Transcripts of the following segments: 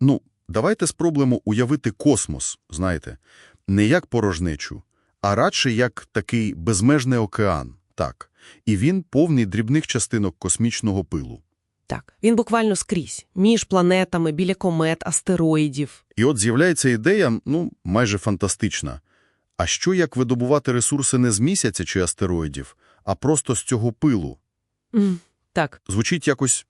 Ну, давайте спробуємо уявити космос, знаєте, не як порожнечу, а радше як такий безмежний океан, так. І він повний дрібних частинок космічного пилу. Так, він буквально скрізь, між планетами, біля комет, астероїдів. І от з'являється ідея, ну, майже фантастична. А що як видобувати ресурси не з місяця чи астероїдів, а просто з цього пилу? М, Так, Звучить якось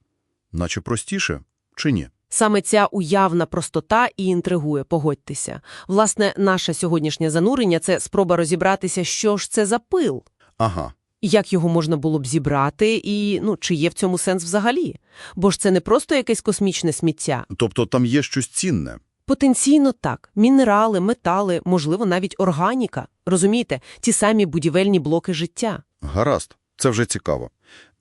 наче простіше, чи ні? Саме ця уявна простота і інтригує, погодьтеся. Власне, наше сьогоднішнє занурення – це спроба розібратися, що ж це за пил. Ага. Як його можна було б зібрати і, ну, чи є в цьому сенс взагалі? Бо ж це не просто якесь космічне сміття. Тобто там є щось цінне. Потенційно так. Мінерали, метали, можливо, навіть органіка. Розумієте? Ті самі будівельні блоки життя. Гаразд, це вже цікаво.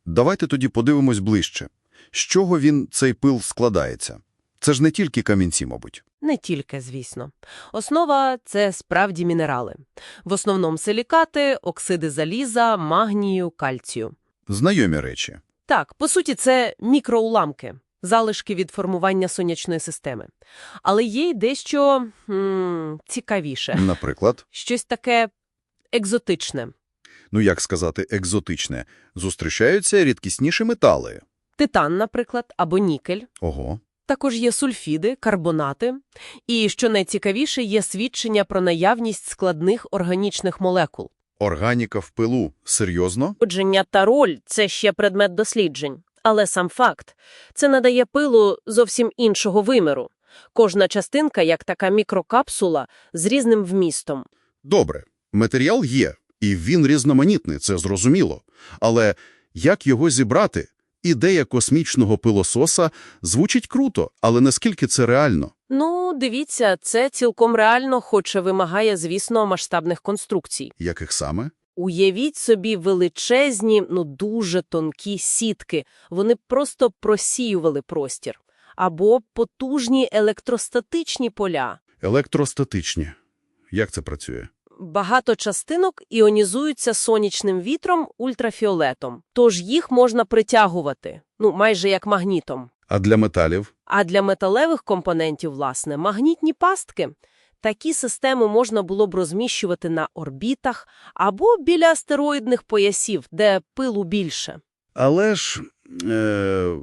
Давайте тоді подивимось ближче. З чого він, цей пил, складається? Це ж не тільки камінці, мабуть. Не тільки, звісно. Основа – це справді мінерали. В основному силікати, оксиди заліза, магнію, кальцію. Знайомі речі. Так, по суті, це мікроуламки, залишки від формування сонячної системи. Але є й дещо м, цікавіше. Наприклад, Щось таке екзотичне. ну як сказати, екзотичне. Зустрічаються рідкісніші метали. Титан, наприклад, або нікель. Ого. Також є сульфіди, карбонати. І, що найцікавіше, є свідчення про наявність складних органічних молекул. Органіка в пилу. Серйозно? Походження та роль – це ще предмет досліджень. Але сам факт – це надає пилу зовсім іншого виміру. Кожна частинка як така мікрокапсула з різним вмістом. Добре. Матеріал є, і він різноманітний, це зрозуміло. Але як його зібрати? Ідея космічного пилососа звучить круто, але наскільки це реально? Ну, дивіться, це цілком реально, хоч і вимагає, звісно, масштабних конструкцій. Яких саме? Уявіть собі величезні, ну дуже тонкі сітки. Вони просто просіювали простір. Або потужні електростатичні поля. Електростатичні. Як це працює? Багато частинок іонізуються сонячним вітром ультрафіолетом, тож їх можна притягувати, ну майже як магнітом. А для металів? А для металевих компонентів, власне, магнітні пастки. Такі системи можна було б розміщувати на орбітах або біля астероїдних поясів, де пилу більше. Але ж е,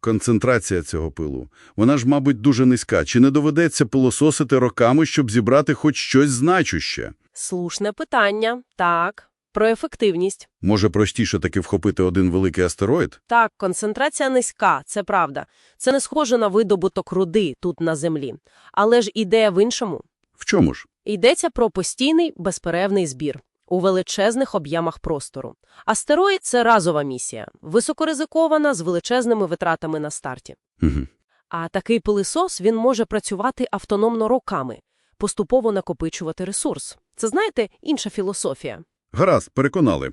концентрація цього пилу, вона ж, мабуть, дуже низька. Чи не доведеться пилососити роками, щоб зібрати хоч щось значуще? Слушне питання. Так. Про ефективність. Може, простіше таки вхопити один великий астероїд? Так, концентрація низька, це правда. Це не схоже на видобуток руди тут на Землі. Але ж ідея в іншому. В чому ж? Йдеться про постійний, безперервний збір у величезних об'ємах простору. Астероїд – це разова місія, високоризикована, з величезними витратами на старті. Угу. А такий пилисос, він може працювати автономно роками, поступово накопичувати ресурс. Це, знаєте, інша філософія. Гаразд, переконали.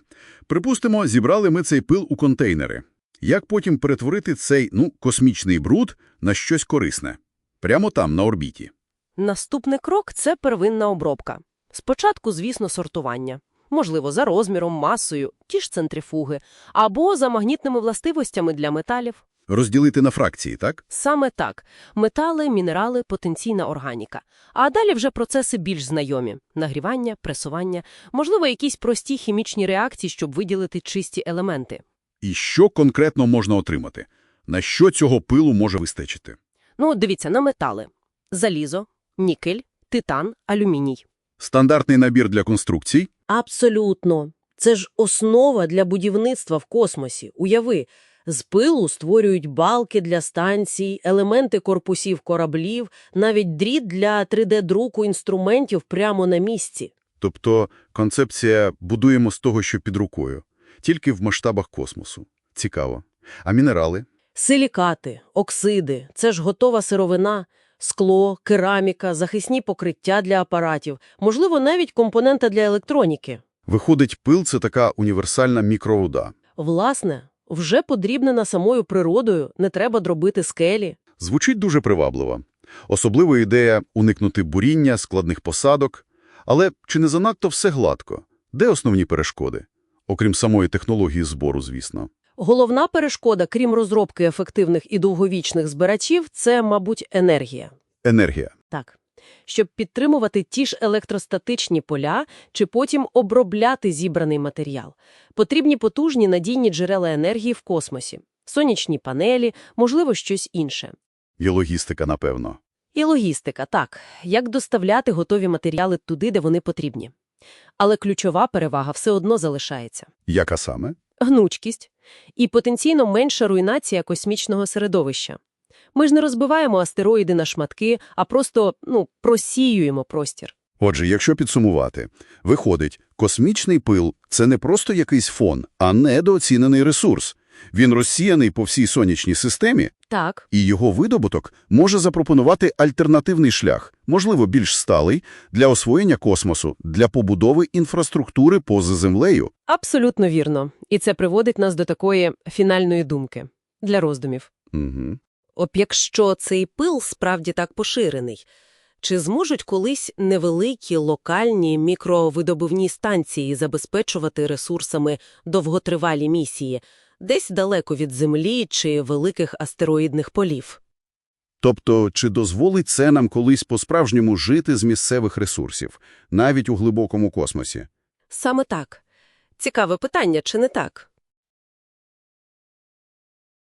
Припустимо, зібрали ми цей пил у контейнери. Як потім перетворити цей, ну, космічний бруд на щось корисне? Прямо там, на орбіті. Наступний крок – це первинна обробка. Спочатку, звісно, сортування. Можливо, за розміром, масою, ті ж центрифуги, або за магнітними властивостями для металів. Розділити на фракції, так? Саме так. Метали, мінерали, потенційна органіка. А далі вже процеси більш знайомі. Нагрівання, пресування, можливо, якісь прості хімічні реакції, щоб виділити чисті елементи. І що конкретно можна отримати? На що цього пилу може вистачити? Ну, дивіться, на метали. Залізо, нікель, титан, алюміній. Стандартний набір для конструкцій? Абсолютно. Це ж основа для будівництва в космосі. Уяви, з пилу створюють балки для станцій, елементи корпусів кораблів, навіть дріт для 3D-друку інструментів прямо на місці. Тобто концепція «будуємо з того, що під рукою». Тільки в масштабах космосу. Цікаво. А мінерали? Силікати, оксиди – це ж готова сировина, скло, кераміка, захисні покриття для апаратів, можливо, навіть компоненти для електроніки. Виходить, пил – це така універсальна мікроруда. Власне, вже подрібнена самою природою, не треба дробити скелі. Звучить дуже привабливо. Особливо ідея уникнути буріння, складних посадок. Але чи не занадто все гладко? Де основні перешкоди? Окрім самої технології збору, звісно. Головна перешкода, крім розробки ефективних і довговічних збирачів, це, мабуть, енергія. Енергія. Так. Щоб підтримувати ті ж електростатичні поля чи потім обробляти зібраний матеріал, потрібні потужні надійні джерела енергії в космосі, сонячні панелі, можливо, щось інше. Є логістика, напевно. І логістика, так, як доставляти готові матеріали туди, де вони потрібні. Але ключова перевага все одно залишається. Яка саме? Гнучкість і потенційно менша руйнація космічного середовища. Ми ж не розбиваємо астероїди на шматки, а просто, ну, просіюємо простір. Отже, якщо підсумувати, виходить, космічний пил – це не просто якийсь фон, а недооцінений ресурс. Він розсіяний по всій сонячній системі, Так, і його видобуток може запропонувати альтернативний шлях, можливо, більш сталий, для освоєння космосу, для побудови інфраструктури поза землею. абсолютно вірно. І це приводить нас до такої фінальної думки для роздумів. Угу. Об якщо цей пил справді так поширений, чи зможуть колись невеликі локальні мікровидобувні станції забезпечувати ресурсами довготривалі місії, десь далеко від Землі чи великих астероїдних полів? Тобто, чи дозволить це нам колись по-справжньому жити з місцевих ресурсів, навіть у глибокому космосі? Саме так. Цікаве питання, чи не так?